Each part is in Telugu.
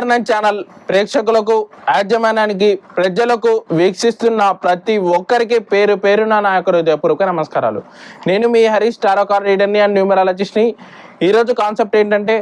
లీడర్ నైన్ ఛానల్ ప్రేక్షకులకు యాజమాన్యానికి ప్రజలకు వీక్షిస్తున్న ప్రతి ఒక్కరికి పేరు పేరున నా యొక్క హృదయపూర్వక నమస్కారాలు. నేను మీ హరీష్ టారోకార్ రీడర్ని అండ్ న్యూమరాలజిస్ట్ని ఈరోజు కాన్సెప్ట్ ఏంటంటే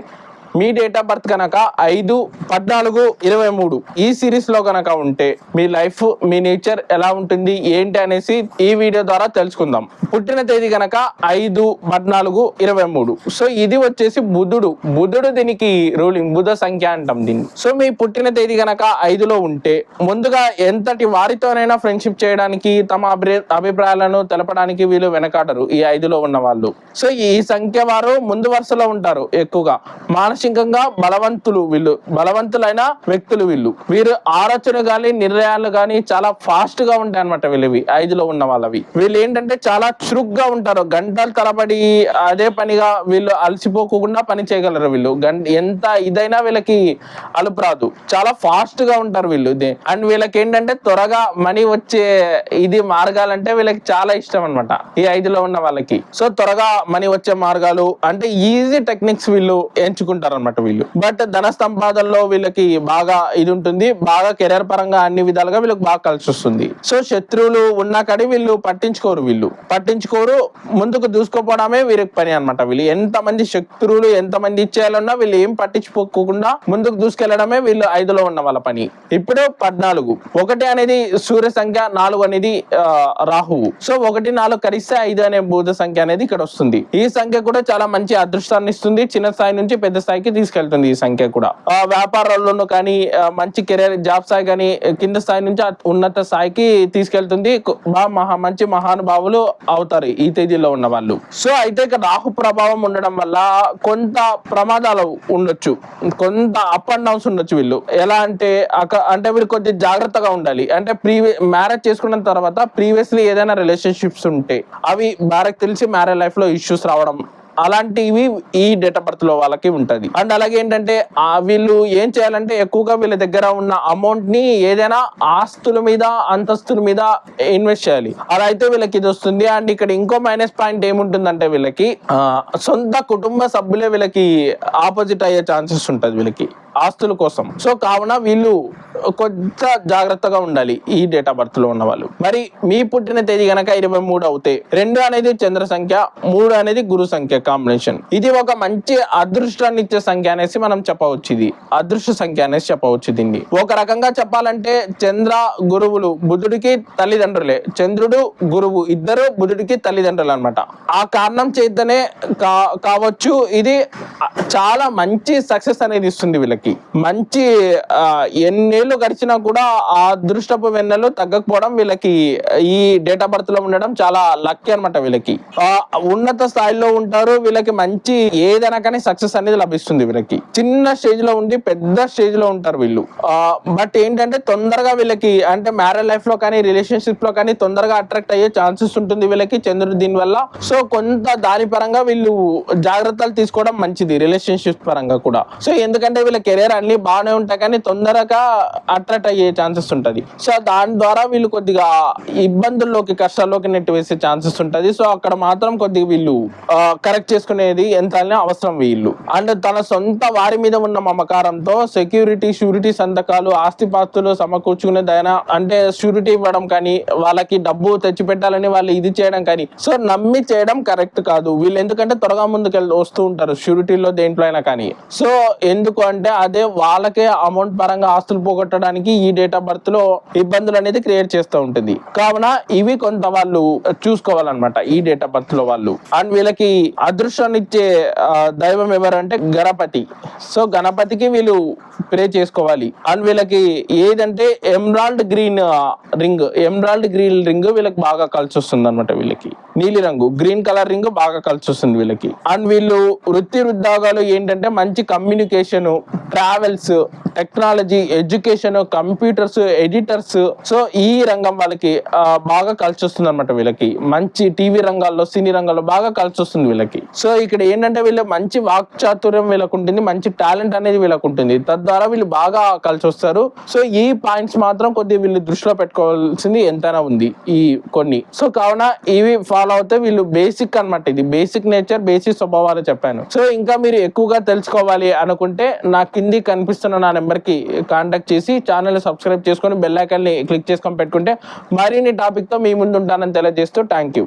మీ డేట్ ఆఫ్ బర్త్ కనుక ఐదు పద్నాలుగు ఇరవై మూడు. ఈ సిరీస్లో కనుక ఉంటే మీ లైఫ్ మీ నేచర్ ఎలా ఉంటుంది ఏంటి అనేసి ఈ వీడియో ద్వారా తెలుసుకుందాం. పుట్టిన తేదీ కనుక ఐదు పద్నాలుగు ఇరవై మూడు. సో ఇది వచ్చేసి బుధుడు. బుధుడు దీనికి రూలింగ్ బుధ సంఖ్య అంటాం దీన్ని. సో మీ పుట్టిన తేదీ కనుక ఐదులో ఉంటే ముందుగా ఎంతటి వారితోనైనా ఫ్రెండ్షిప్ చేయడానికి తమ అభి అభిప్రాయాలను తెలపడానికి వీళ్ళు వెనకాడరు. ఈ ఐదులో ఉన్న వాళ్ళు సో ఈ సంఖ్య వారు ముందు వరుసలో ఉంటారు ఎక్కువగా. మానసికంగా బలవంతులు వీళ్ళు. బలవంతులైన వ్యక్తులు వీళ్ళు. వీరు ఆలోచన గాని నిర్ణయాలు గాని చాలా ఫాస్ట్గా ఉంటాయి అనమాట వీళ్ళవి ఐదులో ఉన్న వాళ్ళవి. వీళ్ళు ఏంటంటే చాలా చురుగ్గా ఉంటారు. గంటల తరబడి అదే పనిగా వీళ్ళు అలసిపోకుండా పని చేయగలరు వీళ్ళు. గంట ఎంత ఇదైనా వీళ్ళకి అలుపు రాదు. చాలా ఫాస్ట్గా ఉంటారు వీళ్ళు. అండ్ వీళ్ళకి ఏంటంటే త్వరగా మనీ వచ్చే ఇది మార్గాలంటే వీళ్ళకి చాలా ఇష్టం అన్నమాట ఈ ఐదులో ఉన్న వాళ్ళకి. సో త్వరగా మనీ వచ్చే మార్గాలు అంటే ఈజీ టెక్నిక్స్ వీళ్ళు ఎంచుకుంటారు. అనమాట వీళ్ళు. బట్ ధన సంపాదనలో వీళ్ళకి బాగా ఇది ఉంటుంది. బాగా కెరీర్ పరంగా అన్ని విధాలుగా వీళ్ళకి బాగా కలిసి వస్తుంది. సో శత్రువులు ఉన్నా కానీ వీళ్ళు పట్టించుకోరు వీళ్ళు. పట్టించుకోరు ముందుకు దూసుకోపోవడమే వీరికి పని అన్నమాట వీళ్ళు. ఎంత మంది శత్రువులు ఎంత మంది ఇచ్చేయాలన్నా వీళ్ళు ఏం పట్టించుకోకుండా ముందుకు దూసుకెళ్ళడమే వీళ్ళు ఐదులో ఉన్న వాళ్ళ పని. ఇప్పుడు పద్నాలుగు. ఒకటి అనేది సూర్య సంఖ్య నాలుగు అనేది రాహువు. సో ఒకటి నాలుగు కలిస్తే ఐదు అనే బూధ సంఖ్య అనేది ఇక్కడ వస్తుంది. ఈ సంఖ్య కూడా చాలా మంచి అదృష్టాన్ని ఇస్తుంది. చిన్న స్థాయి నుంచి పెద్ద స్థాయి స్థాయికి తీసుకెళ్తుంది ఈ సంఖ్య కూడా. ఆ, వ్యాపారాల్లోనూ కానీ మంచి కెరీర్ జాబ్ స్థాయి కానీ కింద స్థాయి నుంచి ఉన్నత స్థాయికి తీసుకెళ్తుంది. బాగా మహా మంచి మహానుభావులు అవుతారు ఈ తేదీలో ఉన్న వాళ్ళు. సో అయితే ఇక్కడ రాహు ప్రభావం ఉండడం వల్ల కొంత ప్రమాదాలు ఉండొచ్చు. కొంత అప్ అండ్ డౌన్స్ ఉండొచ్చు వీళ్ళు. ఎలా అంటే అంటే వీళ్ళు కొద్దిగా జాగ్రత్తగా ఉండాలి. అంటే ప్రీవియ మ్యారేజ్ చేసుకున్న తర్వాత ప్రీవియస్లీ ఏదైనా రిలేషన్షిప్స్ ఉంటే అవి భార్యకు తెలిసి మ్యారేజ్ లైఫ్లో ఇష్యూస్ రావడం అలాంటివి ఈ డేట్ ఆఫ్ బర్త్లో వాళ్ళకి ఉంటది. అండ్ అలాగే ఏంటంటే వీళ్ళు ఏం చేయాలంటే ఎక్కువగా వీళ్ళ దగ్గర ఉన్న అమౌంట్ని ఏదైనా ఆస్తుల మీద అంతస్తుల మీద ఇన్వెస్ట్ చేయాలి. అలా అయితే వీళ్ళకి ఇది వస్తుంది. అండ్ ఇక్కడ ఇంకో మైనస్ పాయింట్ ఏముంటుందంటే వీళ్ళకి సొంత కుటుంబ సభ్యులే వీళ్ళకి ఆపోజిట్ అయ్యే ఛాన్సెస్ ఉంటది వీళ్ళకి. ఆస్తుల కోసం. సో కావున వీళ్ళు కొంత జాగ్రత్తగా ఉండాలి ఈ డేట్ ఆఫ్ బర్త్లో ఉన్న వాళ్ళు. మరి మీ పుట్టిన తేదీ గనక ఇరవై మూడు అవుతే రెండు అనేది చంద్ర సంఖ్య మూడు అనేది గురు సంఖ్య కాంబినేషన్ ఇది ఒక మంచి అదృష్టాన్ని ఇచ్చే సంఖ్య అనేసి మనం చెప్పవచ్చు ఇది. అదృష్ట సంఖ్య అనేసి చెప్పవచ్చు దీన్ని. ఒక రకంగా చెప్పాలంటే చంద్ర గురువులు బుధుడికి తల్లిదండ్రులే. చంద్రుడు గురువు ఇద్దరు బుధుడికి తల్లిదండ్రులు అన్నమాట. ఆ కారణం చేతనే కా కావచ్చు. ఇది చాలా మంచి సక్సెస్ అనేది ఇస్తుంది వీళ్ళకి. మంచి ఎన్నేళ్ళు గడిచినా కూడా ఆ అదృష్టపు వెన్నెలు తగ్గకపోవడం వీళ్ళకి ఈ డేట్ ఆఫ్ బర్త్లో ఉండడం చాలా లక్కీ అనమాట వీళ్ళకి. ఉన్నత స్థాయిలో ఉంటారు వీళ్ళకి మంచి ఏదైనా కానీ సక్సెస్ అనేది లభిస్తుంది వీళ్ళకి. చిన్న స్టేజ్లో ఉండి పెద్ద స్టేజ్లో ఉంటారు వీళ్ళు. బట్ ఏంటంటే తొందరగా వీళ్ళకి అంటే మ్యారేజ్ లైఫ్లో కానీ రిలేషన్షిప్లో కానీ తొందరగా అట్రాక్ట్ అయ్యే ఛాన్సెస్ ఉంటుంది వీళ్ళకి చంద్రుడు దీని వల్ల. సో కొంత దాని పరంగా వీళ్ళు జాగ్రత్తలు తీసుకోవడం మంచిది రిలేషన్షిప్ పరంగా కూడా. సో ఎందుకంటే వీళ్ళకి కెరీర్ అన్ని బాగానే ఉంటాయి కానీ తొందరగా అట్రాక్ట్ అయ్యే ఛాన్సెస్ ఉంటుంది. సో దాని ద్వారా వీళ్ళు కొద్దిగా ఇబ్బందుల్లోకి కష్టాల్లోకి నెట్టి వేసే ఛాన్సెస్ ఉంటుంది. సో అక్కడ మాత్రం కొద్దిగా వీళ్ళు కరెక్ట్ చేసుకునేది ఎంత అవసరం వీళ్ళు. అండ్ తన సొంత వారి మీద ఉన్న మమకారంతో సెక్యూరిటీ షూరిటీ సంతకాలు ఆస్తిపాస్తులు సమకూర్చుకునే దయన అంటే షూరిటీ ఇవ్వడం కానీ వాళ్ళకి డబ్బు తెచ్చి పెట్టాలని వాళ్ళు ఇది చేయడం కానీ సో నమ్మి చేయడం కరెక్ట్ కాదు. వీళ్ళు ఎందుకంటే త్వరగా ముందుకు వస్తూ ఉంటారు షూరిటీలో దేంట్లో అయినా కానీ. సో ఎందుకు అంటే అదే వాళ్ళకే అమౌంట్ పరంగా ఆస్తులు పోగొట్టడానికి ఈ డేట్ ఆఫ్ బర్త్లో ఇబ్బందులు అనేది క్రియేట్ చేస్తూ ఉంటుంది. కావున ఇవి కొంత వాళ్ళు చూసుకోవాలన్నమాట ఈ డేట్ ఆఫ్ బర్త్లో వాళ్ళు. అండ్ వీళ్ళకి అదృష్టాన్ని ఇచ్చే దైవం ఎవరంటే గణపతి. సో గణపతికి వీళ్ళు ప్రే చేసుకోవాలి. అండ్ వీళ్ళకి ఏదంటే emerald green ring emerald green ring వీళ్ళకి బాగా కలిసి వస్తుంది అనమాట వీళ్ళకి. నీలి రంగు గ్రీన్ కలర్ రింగ్ బాగా కలిసి వస్తుంది వీళ్ళకి. అండ్ వీళ్ళు వృత్తి ఉద్యోగాలు ఏంటంటే మంచి communication travels technology education computers editors so ఈ రంగం వాళ్ళకి బాగా కలిసి వస్తుంది అనమాట వీళ్ళకి. మంచి టీవీ రంగాల్లో సినీ రంగాల్లో బాగా కలిసి వస్తుంది వీళ్ళకి. సో ఇక్కడ ఏంటంటే వీళ్ళు మంచి వాక్చాతుర్యం వీళ్ళకు ఉంటుంది మంచి టాలెంట్ అనేది వీళ్ళకు ఉంటుంది. తద్వారా వీళ్ళు బాగా కలిసి వస్తారు. సో ఈ పాయింట్స్ మాత్రం కొద్దిగా వీళ్ళు దృష్టిలో పెట్టుకోవాల్సింది ఎంతైనా ఉంది ఈ కొన్ని. సో కావున ఇవి ఫాలో అవుతే వీళ్ళు బేసిక్ అన్నమాట ఇది. బేసిక్ నేచర్ బేసిక్ స్వభావాలు చెప్పాను. సో ఇంకా మీరు ఎక్కువగా తెలుసుకోవాలి అనుకుంటే నాకు కింది కనిపిస్తున్న నా నెంబర్కి కాంటాక్ట్ చేసి ఛానల్ సబ్స్క్రైబ్ చేసుకొని బెల్ క్లిక్ చేసుకొని పెట్టుకుంటే మరిన్ని టాపిక్తో మీ ముందు ఉంటానని తెలియజేస్తూ thank you